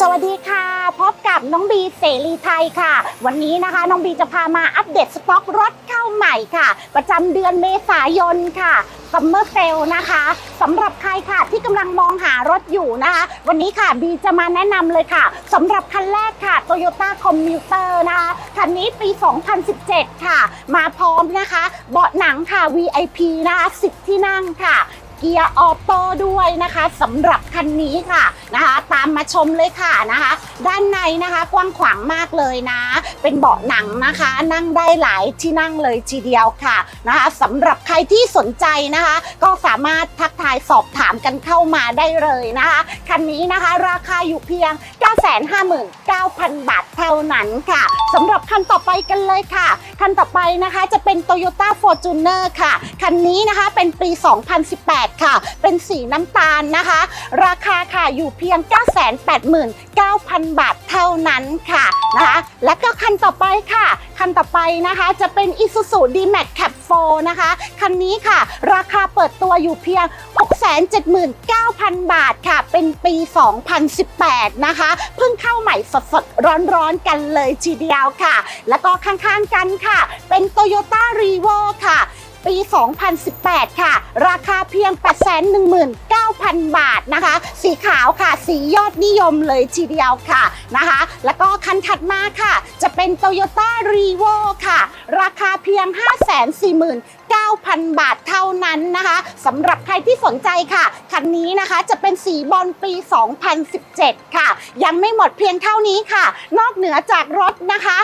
สวัสดีค่ะ พบกับน้องบีเสรีไทยค่ะ วันนี้นะคะน้องบีจะพามาอัปเดตสต็อกรถเข้าใหม่ค่ะ ประจำเดือนเมษายนค่ะซัมเมอร์เซลนะคะสำหรับใครค่ะที่กำลังมองหารถอยู่นะคะ วันนี้ค่ะบีจะมาแนะนำเลยค่ะสำหรับคันแรกค่ะ Toyota Commuter นะคะคันนี้ปี 2017 ค่ะ มาพร้อมนะคะ เบาะหนังค่ะ VIP นะคะ10 ที่นั่งค่ะ เกียร์ออโต้ด้วยนะคะสำหรับคันนี้ค่ะนะคะ ตามมาชมเลยค่ะนะคะ ด้านในนะคะกว้างขวางมากเลยนะ เป็นเบาะหนังนะคะ นั่งได้หลายที่นั่งเลยทีเดียวค่ะนะคะสำหรับใครที่สนใจนะคะ ก็สามารถทักทายสอบถามกันเข้ามาได้เลยนะคะคันนี้นะคะราคาอยู่เพียง 959,000 บาทเท่านั้นค่ะสำหรับคันต่อไปกันเลยค่ะคันต่อไปนะคะจะเป็น Toyota Fortuner ค่ะคันนี้นะคะเป็นปี 2018ค่ะ เป็นสีน้ำตาลนะคะ ราคาค่ะอยู่เพียง 989,000 บาทเท่านั้นค่ะนะคะ แล้วก็คันต่อไปค่ะ คันต่อไปนะคะจะเป็น Isuzu D-Max Cap 4นะคะ คันนี้ค่ะ ราคาเปิดตัวอยู่เพียง 679,000 บาทค่ะ เป็นปี 2018 นะคะ เพิ่งเข้าใหม่สดๆ ร้อนๆ กันเลยทีเดียวค่ะ แล้วก็ข้างๆกันค่ะ เป็น Toyota r e v o ค่ะ ปี 2018 ค่ะ ราคาเพียง 819,000 บาทนะคะ สีขาวค่ะ สียอดนิยมเลยทีเดียวค่ะนะคะ แล้วก็คันถัดมาค่ะ จะเป็น Toyota r e v o ค่ะ ราคาเพียง 9,000 บาทเท่านั้นนะคะสำหรับใครที่สนใจค่ะ คันนี้นะคะจะเป็นสีบอลปี 2017 ค่ะ ยังไม่หมดเพียงเท่านี้ค่ะ นอกเหนือจากรถนะคะ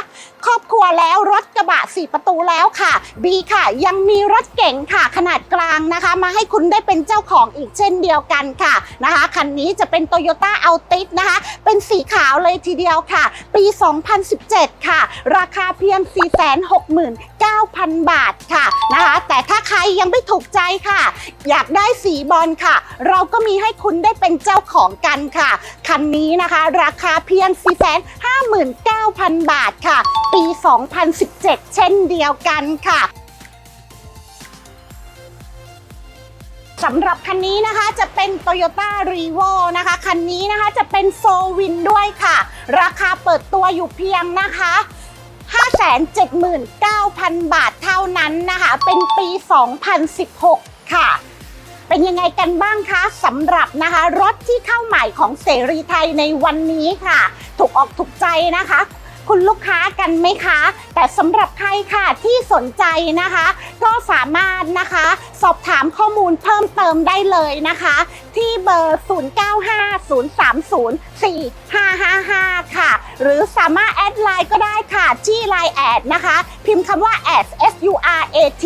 ครอบครัวแล้วรถกระบะ 4 ประตูแล้วค่ะ B ค่ะ ยังมีรถเก๋งค่ะขนาดกลางนะคะ มาให้คุณได้เป็นเจ้าของอีกเช่นเดียวกันค่ะนะคะคันนี้จะเป็น Toyota Altis นะคะ เป็นสีขาวเลยทีเดียวค่ะ ปี 2017 ค่ะ ราคาเพียง 469,000 บาทค่ะนะคะแต่ถ้าใครยังไม่ถูกใจค่ะ อยากได้สีบอลค่ะ เราก็มีให้คุณได้เป็นเจ้าของกันค่ะ คันนี้นะคะ ราคาเพียง 459,000 บาทค่ะ ปี 2017 เช่นเดียวกันค่ะสำหรับคันนี้นะคะจะเป็น Toyota r e v o นะคะ คันนี้นะคะจะเป็นโฟวินด้วยค่ะ ราคาเปิดตัวอยู่เพียงนะคะ 579,000 บาทเท่านั้นนะคะ เป็นปี 2016 ค่ะ เป็นยังไงกันบ้างคะสำหรับนะคะรถที่เข้าใหม่ของเสรีไทยในวันนี้ค่ะ ถูกออกถูกใจนะคะคุณลูกค้ากันไหมคะ แต่สำหรับใครค่ะที่สนใจนะคะ ก็สามารถนะคะ สอบถามข้อมูลเพิ่มเติมได้เลยนะคะ ที่เบอร์ 0950304555 ค่ะ หรือสามารถแอดไลน์ก็ได้ค่ะ ที่ไลน์แอดนะคะ พิมพ์คำว่า s s u r a t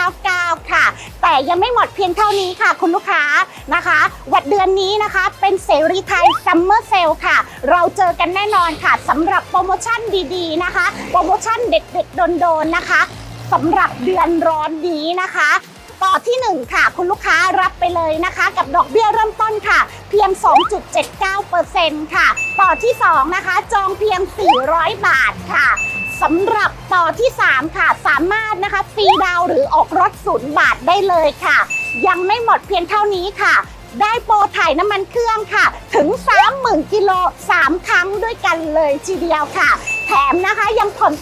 999 ค่ะ แต่ยังไม่หมดเพียงเท่านี้ค่ะ คุณลูกค้านะคะ วันเดือนนี้นะคะ เป็นเสรีไทยซัมเมอร์เซลค่ะ เราเจอกันแน่นอนค่ะสำหรับโปรโมชั่นดีๆนะคะ โปรโมชั่นเด็ดๆโดนๆนะคะสำหรับเดือนร้อนนี้นะคะ ต่อที่ 1 ค่ะ คุณลูกค้ารับไปเลยนะคะ กับดอกเบี้ยเริ่มต้นค่ะ เพียง 2.79%ค่ะต่อที่ 2 นะคะ จองเพียง 400 บาทค่ะสำหรับต่อที่ 3 ค่ะ สามารถนะคะฟรีดาวหรือออกรถศูนย์บาทได้เลยค่ะ ยังไม่หมดเพียงเท่านี้ค่ะ ได้โปรถ่ายน้ำมันเครื่องค่ะ ถึง 30,000กิโล3 ครั้งด้วยกันเลยทีเดียวค่ะ แถมนะคะยังผ่อน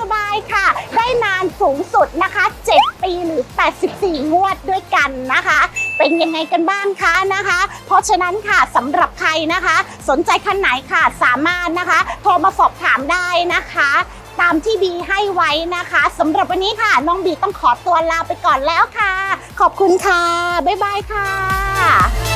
สบายๆค่ะ ได้นานสูงสุดนะคะ 7 ปีหรือ 84 งวดด้วยกันนะคะ เป็นยังไงกันบ้างคะนะคะ เพราะฉะนั้นค่ะสำหรับใครนะคะ สนใจคันไหนค่ะสามารถนะคะ โทรมาสอบถามได้นะคะ ตามที่บีให้ไว้นะคะสำหรับวันนี้ค่ะ น้องบีต้องขอตัวลาไปก่อนแล้วค่ะ ขอบคุณค่ะ บ๊ายบายค่ะ